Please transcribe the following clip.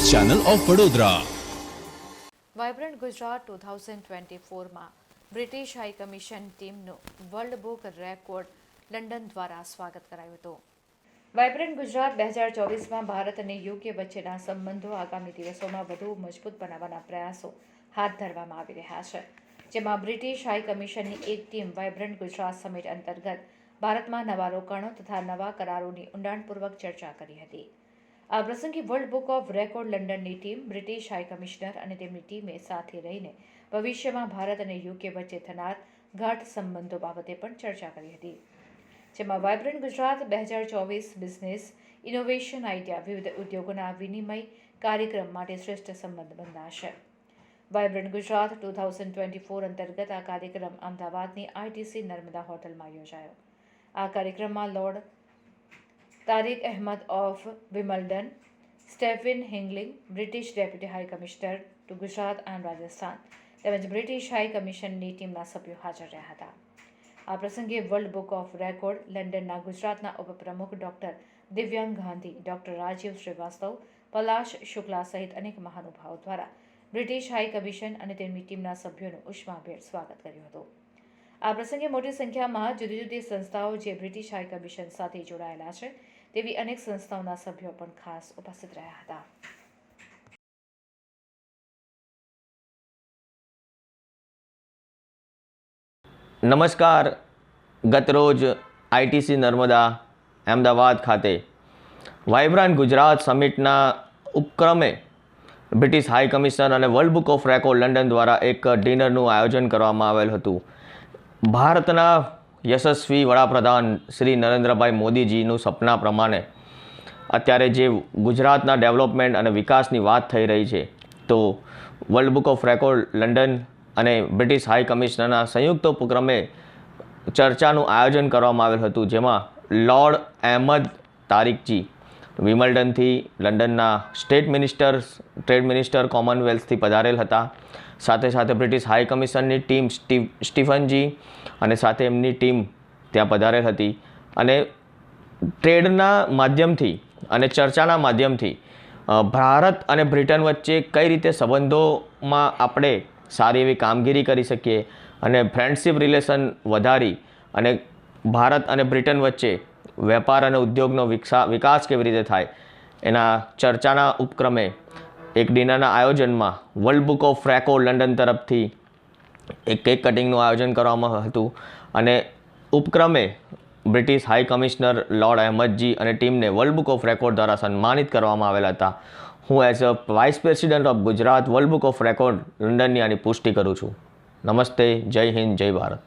Channel of Vadodara. Vibrant Gujarat two thousand twenty ફોરમાં British high commission ટીમનું world book record London દ્વારા સ્વાગત કરાયું હતું. વાઇબ્રન્ટ ગુજરાત બે હજાર ચોવીસમાં ભારત અને યુકે વચ્ચેના સંબંધો આગામી દિવસોમાં વધુ મજબૂત બનાવવાના પ્રયાસો હાથ ધરવામાં આવી રહ્યા છે. જેમાં બ્રિટિશ હાઈ કમિશનની એક ટીમ વાઇબ્રન્ટ ગુજરાત સમિટ અંતર્ગત ભારતમાં નવા રોકાણો તથા નવા કરારોની ઊંડાણપૂર્વક ચર્ચા કરી હતી. આ પ્રસંગે વર્લ્ડ બુક ઓફ રેકોર્ડ લંડનની ટીમ, બ્રિટિશ હાઈ કમિશનર અને તેમની ટીમે સાથે રહીને ભવિષ્યમાં ભારત અને યુકે વચ્ચે થનાર ગાઢ સંબંધો બાબતે પણ ચર્ચા કરી હતી. જેમાં વાઇબ્રન્ટ ગુજરાત બે હજાર ચોવીસ બિઝનેસ, ઇનોવેશન આઈડિયા વિવિધ ઉદ્યોગોના વિનિમય કાર્યક્રમ માટે શ્રેષ્ઠ સંબંધ બંધાશે vibrant Gujarat two thousand twenty four અંતર્ગત આ કાર્યક્રમ અમદાવાદની આઈટીસી નર્મદા હોટલમાં યોજાયો. આ કાર્યક્રમમાં lord Tariq Ahmed of Wimbledon Stephen Hickling British deputy high commissioner to Gujarat and Rajasthan તેમજ બ્રિટિશ હાઈ કમિશનની ટીમના સભ્યો હાજર રહ્યા હતા. આ પ્રસંગે વર્લ્ડ બુક ઓફ રેકોર્ડ લંડનના ગુજરાતના ઉપપ્રમુખ ડોક્ટર દિવ્યાંગ ગાંધી, ડોક્ટર રાજીવ શ્રીવાસ્તવ, પલાશ શુક્લા સહિત અનેક મહાનુભાવો દ્વારા બ્રિટિશ હાઈ કમિશન અને તેમની ટીમના સભ્યોનું ઉષ્માભેર સ્વાગત કર્યું હતું. આ પ્રસંગે મોટી સંખ્યામાં જુદી જુદી સંસ્થાઓ જે બ્રિટિશ હાઈ કમિશન સાથે જોડાયેલા છે તેવી અનેક સંસ્થાઓના સભ્યો પણ ખાસ ઉપસ્થિત રહ્યા હતા. નમસ્કાર. ગતરોજ આઈટીસી નર્મદા અમદાવાદ ખાતે વાઇબ્રન્ટ ગુજરાત સમિટના ઉપક્રમે બ્રિટિશ હાઈ કમિશનર અને world book of record London દ્વારા એક ડિનરનું આયોજન કરવામાં આવેલ હતું. ભારતના યશસ્વી વડાપ્રધાન શ્રી નરેન્દ્રભાઈ મોદીજીનું સપના પ્રમાણે અત્યારે જે ગુજરાતના ડેવલપમેન્ટ અને વિકાસની વાત થઈ રહી છે, તો world book of record London અને બ્રિટિશ હાઈ કમિશનરના સંયુક્ત ઉપક્રમે ચર્ચાનું આયોજન કરવામાં આવેલ હતું, જેમાં લોર્ડ અહેમદ તારિકજી વિમલ્ડનથી લંડનના સ્ટેટ મિનિસ્ટર ટ્રેડ મિનિસ્ટર કોમનવેલ્થથી પધારેલ હતા. સાથે સાથે બ્રિટિશ હાઈ કમિશનની ટીમ સ્ટી સ્ટીફનજી અને સાથે એમની ટીમ ત્યાં પધારેલ હતી. અને ટ્રેડના માધ્યમથી અને ચર્ચાના માધ્યમથી ભારત અને બ્રિટન વચ્ચે કઈ રીતે સંબંધોમાં આપણે સારી એવી કામગીરી કરી શકીએ અને ફ્રેન્ડશિપ રિલેશન વધારી અને ભારત અને બ્રિટન વચ્ચે વેપાર અને ઉદ્યોગનો વિકસા, વિકાસ કેવી રીતે થાય? એના ચર્ચાના ઉપક્રમે એક ડિનરના આયોજનમાં વર્લ્ડ બુક ઓફ ફ્રેકો લંડન તરફથી એક કેક કટિંગનું આયોજન કરવામાં હતું અને ઉપક્રમે બ્રિટિશ હાઈ કમિશનર લોર્ડ અહેમદજી અને ટીમને વર્લ્ડ બુક ઓફ રેકોર્ડ દ્વારા સન્માનિત કરવામાં આવેલા હતા. હું as a vice president of Gujarat world book of record લંડનની આની પુષ્ટિ કરું છું. નમસ્તે, જય હિન્દ, જય ભારત.